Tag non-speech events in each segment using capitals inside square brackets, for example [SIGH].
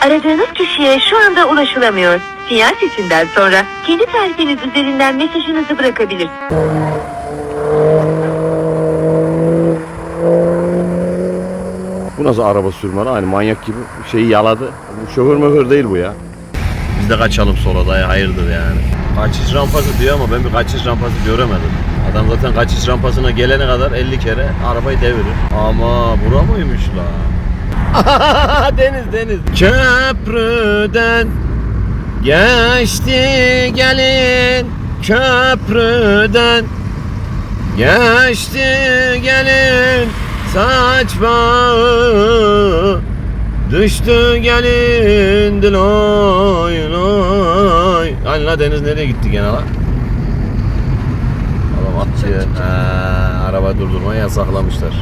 Aradığınız kişiye şu anda ulaşılamıyor. Sinyal sesinden sonra kendi tarifiniz üzerinden mesajınızı bırakabilirsiniz. Bu nasıl araba sürme lan? Hani manyak gibi şeyi yaladı. Bu şoför möhür değil bu ya. Biz de kaçalım sola dayı hayırdır yani. Kaçış rampası diyor ama ben bir kaçış rampası göremedim. Adam zaten kaçış rampasına gelene kadar 50 kere arabayı devirir. Ama bura mıymış la? [LAUGHS] deniz deniz. Köprüden geçti gelin köprüden Geçti gelin saç bağı Düştü gelin diloy loy Hani la Deniz nereye gitti gene la? Adam attı ha, araba durdurmayı yasaklamışlar.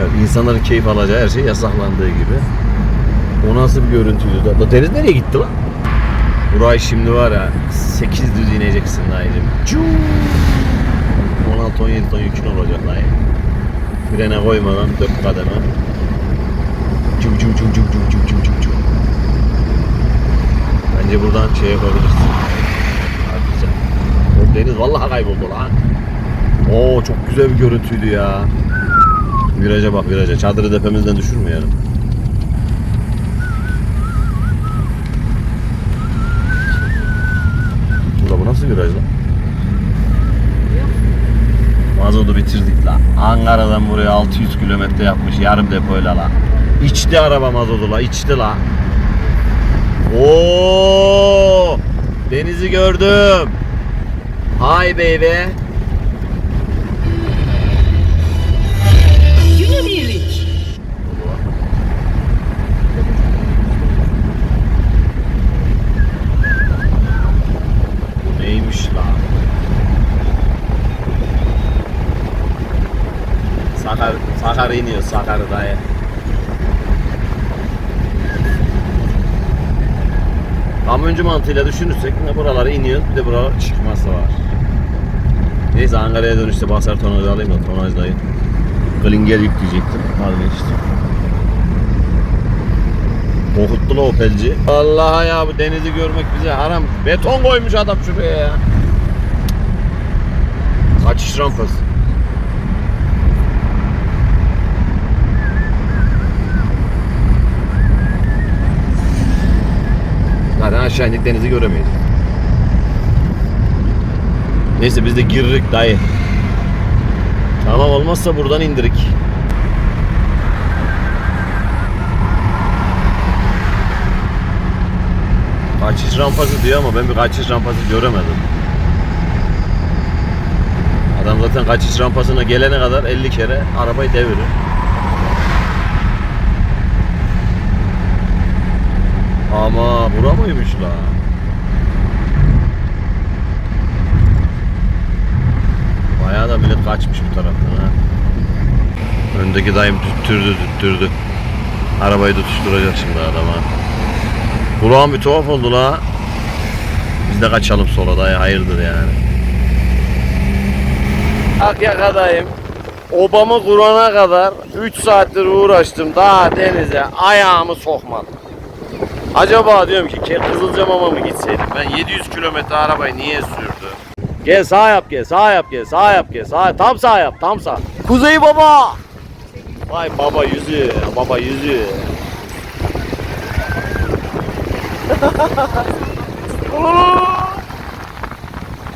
Evet, insanların keyif alacağı her şey yasaklandığı gibi. O nasıl bir görüntüydü? da? Deniz nereye gitti lan? Burayı şimdi var ya 8 düz ineceksin dayıcım. 16-17 ton yükün olacak dayı. Frene koymadan dört kademe. Cum cum cum cum cum cum cum cum cum. Bence buradan şey yapabilirsin. Hadi O deniz vallahi kayboldu lan. Oo çok güzel bir görüntüydü ya. Viraja bak viraja. Çadırı tepemizden düşürmeyelim. Burada bu nasıl viraj lan? Mazotu bitirdik la. Ankara'dan buraya 600 kilometre yapmış yarım depoyla la. İçti araba mazotu la, içti la. Oo! Denizi gördüm. Hi baby. Sakar, Sakar iniyor Sakar dayı. Kamyoncu mantığıyla düşünürsek ne buralara iniyor bir de buralar çıkması var. Neyse Ankara'ya dönüşte basar tonajı alayım da tonaj dayı. Klinger yükleyecektim. Vazgeçtim. Korkuttu la Opel'ci. Allah ya bu denizi görmek bize haram. Beton koymuş adam şuraya ya. Kaçış rampası. İndik denizi göremeyiz. Neyse biz de girrik dayı. Tamam olmazsa buradan indirik. Kaçış rampası diyor ama ben bir kaçış rampası göremedim. Adam zaten kaçış rampasına gelene kadar 50 kere arabayı devirir. Ama bura mıymış la? Bayağı da millet kaçmış bu taraftan ha. Öndeki dayım tüttürdü tüttürdü. Arabayı tutuşturacak şimdi adama. Kulağım bir tuhaf oldu la. Biz de kaçalım sola dayı hayırdır yani. Akyaka'dayım. Obamı kurana kadar 3 saattir uğraştım daha denize ayağımı sokmadım. Acaba diyorum ki Kızılcamam'a mı gitseydim? Ben 700 kilometre arabayı niye sürdüm? Gel sağ yap gel sağ yap gel sağ yap gel sağ tam sağ yap tam sağ. Kuzey baba. Vay baba yüzü baba yüzü. [LAUGHS]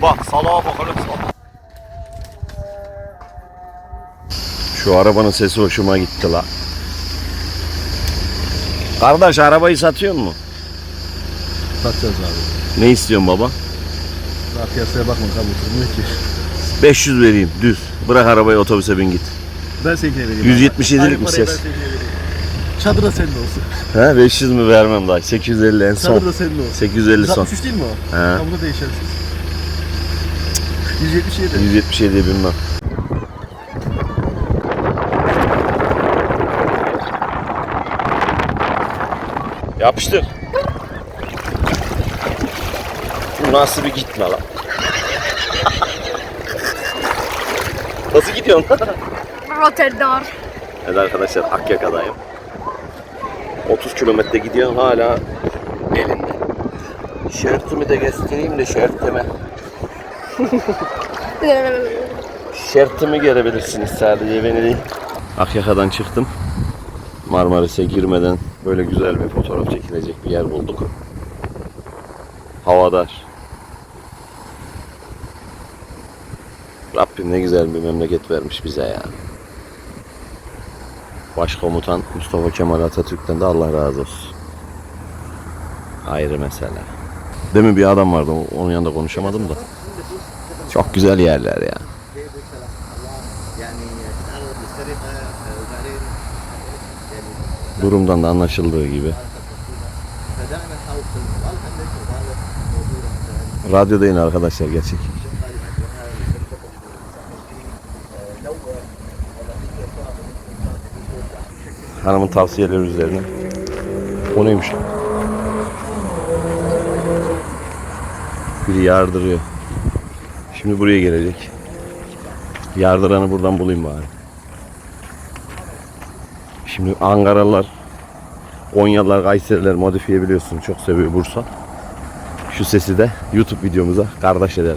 bak salağa bakalım salağa. Şu arabanın sesi hoşuma gitti la. Kardeş arabayı satıyor mu? Satacağız abi. Ne istiyorsun baba? Daha piyasaya bakma kabul ki. 500 vereyim düz. Bırak arabayı otobüse bin git. Ben seninkine vereyim. 177'lik Aynı mi parayı ses? Ben seninkine vereyim. Çadır da senin olsun. He 500 mü vermem daha. 850 en son. Çadır da senin olsun. 850 son. 163 değil mi o? He. Tamam bu da değişersiz. 177. 177 bilmem. Yapıştır. Bu nasıl bir gitme lan? [LAUGHS] nasıl gidiyorsun? [LAUGHS] Rotterdam. Evet arkadaşlar Akyaka'dayım. 30 kilometre gidiyorsun hala elinde. Şertimi de göstereyim de şertimi. [LAUGHS] Şertimi görebilirsiniz sadece beni değil. Akyaka'dan çıktım. Marmaris'e girmeden böyle güzel bir fotoğraf çekilecek bir yer bulduk. Havadar. Rabbim ne güzel bir memleket vermiş bize ya. Başkomutan Mustafa Kemal Atatürk'ten de Allah razı olsun. Ayrı mesele. Demin bir adam vardı onun yanında konuşamadım da. Çok güzel yerler ya. Durumdan da anlaşıldığı gibi. Radyo Radyodayın arkadaşlar gerçek. Hanımın tavsiyeleri üzerine. O neymiş? Biri yardırıyor. Şimdi buraya gelecek. Yardıranı buradan bulayım bari. Şimdi Ankaralılar, Konyalılar, Kayseriler modifiye biliyorsun çok seviyor Bursa. Şu sesi de YouTube videomuza kardeş edelim.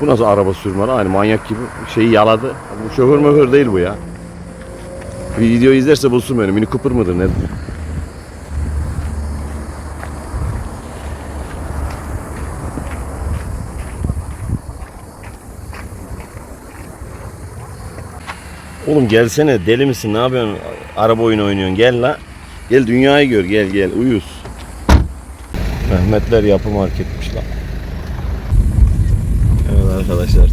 Bu nasıl araba sürme lan? Aynı manyak gibi şeyi yaladı. Bu şoför möhör değil bu ya. Bir video izlerse bulsun beni. Mini Cooper mıdır nedir? Oğlum gelsene deli misin ne yapıyorsun? Araba oyunu oynuyorsun gel la. Gel dünyayı gör gel gel uyuz. Mehmetler yapı marketmiş lan. Evet arkadaşlar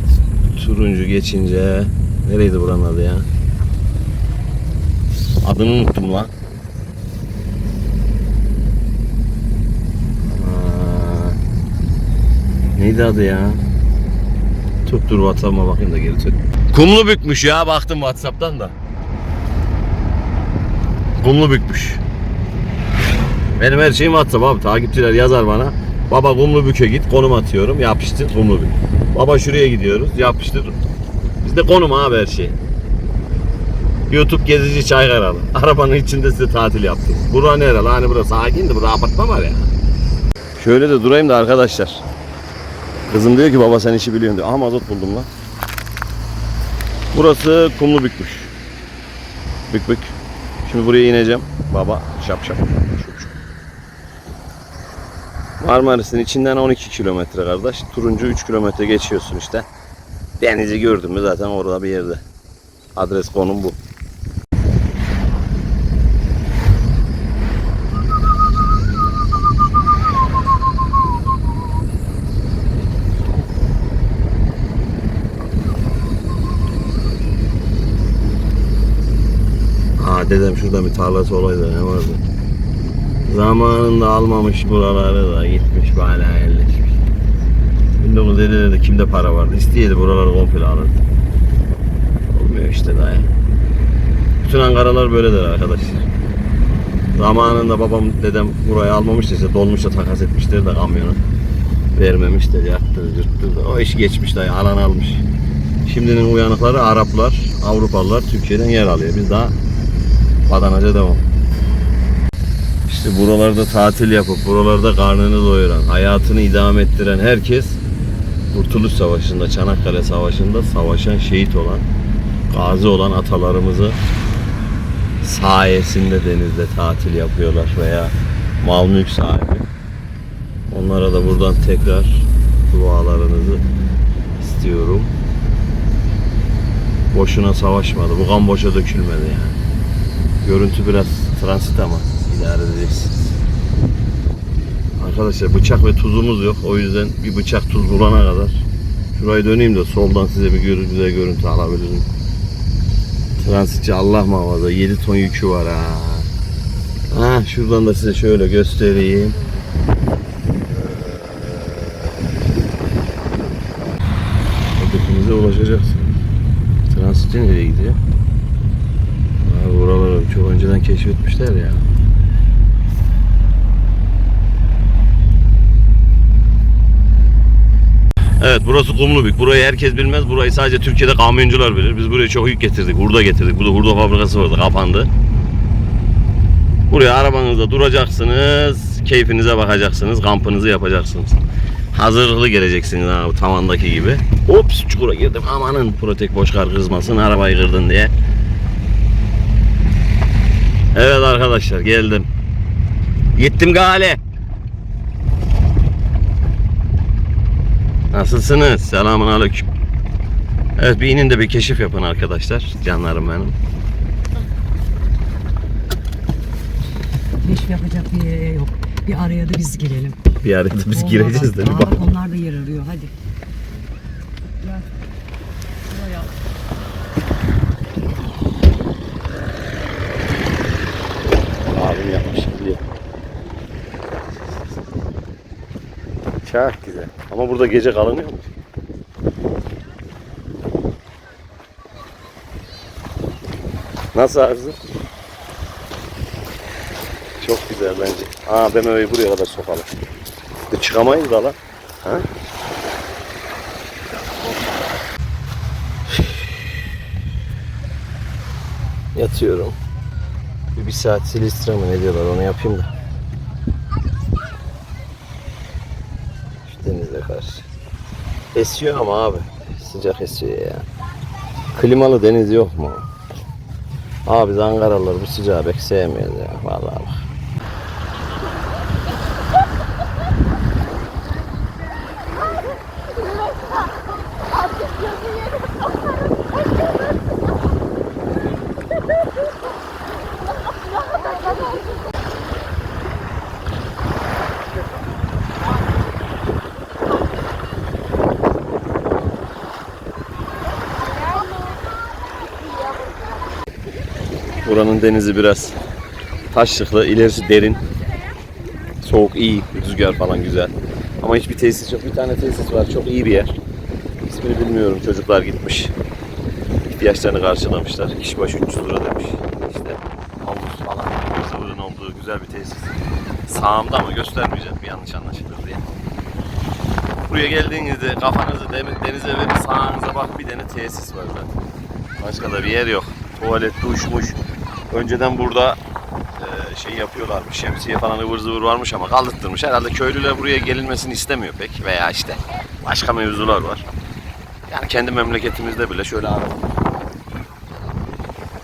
turuncu geçince nereydi buranın adı ya? Adını unuttum lan. Neydi adı ya? Tut dur WhatsApp'ıma bakayım da geri tut. Kumlu bükmüş ya baktım WhatsApp'tan da. Kumlu bükmüş. Benim her şeyim WhatsApp abi. Takipçiler yazar bana. Baba kumlu büke git konum atıyorum. Yapıştır kumlu bük. Baba şuraya gidiyoruz. Yapıştır. Bizde konum abi her şey. YouTube gezici Çaykaralı. Arabanın içinde size tatil yaptım. Bura nere lan? Hani burası sakindi. Burada apartman var ya. Şöyle de durayım da arkadaşlar. Kızım diyor ki baba sen işi biliyorsun diyor. Aha mazot buldum lan. Burası kumlu bükmüş. Bük bük. Şimdi buraya ineceğim. Baba şap şap. Marmaris'in içinden 12 kilometre kardeş. Turuncu 3 kilometre geçiyorsun işte. Denizi gördün mü zaten orada bir yerde. Adres konum bu. Dedem şurada bir tarlası olaydı ne vardı? Zamanında almamış buraları da gitmiş hala yerleşmiş. Şimdi onu dedelerde kimde para vardı? İsteyedi buraları komple alırdı. Olmuyor işte daha. Bütün Ankaralar böyledir arkadaşlar. Zamanında babam dedem burayı almamıştı işte dolmuşla takas etmişler de kamyonu. Vermemişler yaktı yırttı. O iş geçmiş dayı alan almış. Şimdinin uyanıkları Araplar, Avrupalılar Türkiye'den yer alıyor. Biz daha Badanaca devam. İşte buralarda tatil yapıp buralarda karnını doyuran, hayatını idame ettiren herkes Kurtuluş Savaşı'nda, Çanakkale Savaşı'nda savaşan, şehit olan, gazi olan atalarımızı sayesinde denizde tatil yapıyorlar veya mal mülk sahibi. Onlara da buradan tekrar dualarınızı istiyorum. Boşuna savaşmadı. Bu kan boşa dökülmedi yani. Görüntü biraz transit ama idare edeceksiniz. Arkadaşlar bıçak ve tuzumuz yok. O yüzden bir bıçak tuz bulana kadar şurayı döneyim de soldan size bir güzel görüntü alabilirim. Transitçi Allah muhafaza 7 ton yükü var ha. Ha şuradan da size şöyle göstereyim. Hedefinize ulaşacaksınız. Transitçi nereye gidiyor? Abi buraları çok önceden keşfetmişler ya. Evet burası Kumlubük. Burayı herkes bilmez. Burayı sadece Türkiye'de kamyoncular bilir. Biz buraya çok yük getirdik. Hurda getirdik. Burada hurda fabrikası vardı. Kapandı. Buraya arabanızda duracaksınız. Keyfinize bakacaksınız. Kampınızı yapacaksınız. Hazırlıklı geleceksiniz ha bu tavandaki gibi. Ops çukura girdim. Amanın protek boş kar kızmasın. Arabayı kırdın diye. Evet arkadaşlar geldim. Gittim gale. Nasılsınız? Selamun aleyküm. Evet bir inin de bir keşif yapın arkadaşlar. Canlarım benim. Keşif yapacak bir yere yok. Bir araya da biz girelim. Bir arada biz Olmadan- gireceğiz de bir bak onlar da yer arıyor hadi. Gel. Buraya. Abim yapmış biliyor. Çok güzel. Ama burada gece kalınıyor mu? Nasıl arzu? Çok güzel bence. Aa BMW'yi buraya kadar sokalım. Çıkamayız da lan. Ha? Yatıyorum. Bir, saat silistra mı ne diyorlar onu yapayım da. Şu denize karşı. Esiyor ama abi. Sıcak esiyor ya. Klimalı deniz yok mu? Abi biz Ankaralılar bu sıcağı pek sevmiyoruz ya. Vallahi bak. Buranın denizi biraz taşlıklı, ilerisi derin. Soğuk iyi, rüzgar falan güzel. Ama hiçbir tesis yok. Bir tane tesis var, çok iyi bir yer. İsmini bilmiyorum, çocuklar gitmiş. İhtiyaçlarını karşılamışlar. Kişi başı 300 lira demiş. İşte havuz falan, sıvırın olduğu güzel bir tesis. Sağımda ama göstermeyeceğim bir yanlış anlaşılır diye. Buraya geldiğinizde kafanızı denize verin, sağınıza bak bir tane tesis var zaten. Başka da bir yer yok. Tuvalet, duşmuş. Önceden burada e, şey yapıyorlarmış. Şemsiye falan ıvır zıvır varmış ama kaldırtırmış. Herhalde köylüler buraya gelinmesini istemiyor pek. Veya işte başka mevzular var. Yani kendi memleketimizde bile şöyle araba.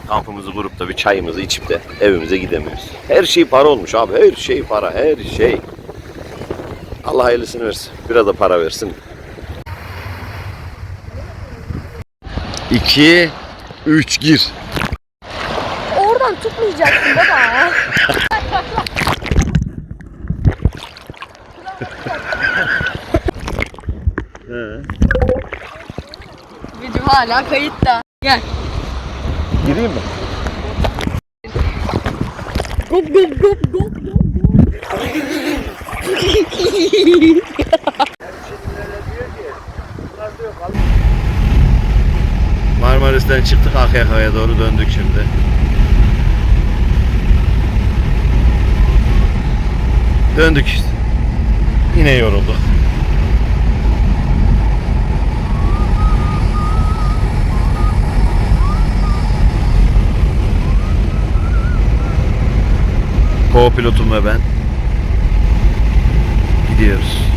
Kampımızı kurup da bir çayımızı içip de evimize gidemiyoruz. Her şey para olmuş abi. Her şey para. Her şey. Allah hayırlısını versin. Biraz da para versin. 2 3 gir. Oradan tutmayacaksın baba. Video hala kayıtta. Gel. Gireyim mi? Gop gop gop gop. Marmaris'ten çıktık AKK'ya doğru döndük şimdi. Döndük işte. Yine yorulduk. Co-pilotum ve ben gidiyoruz.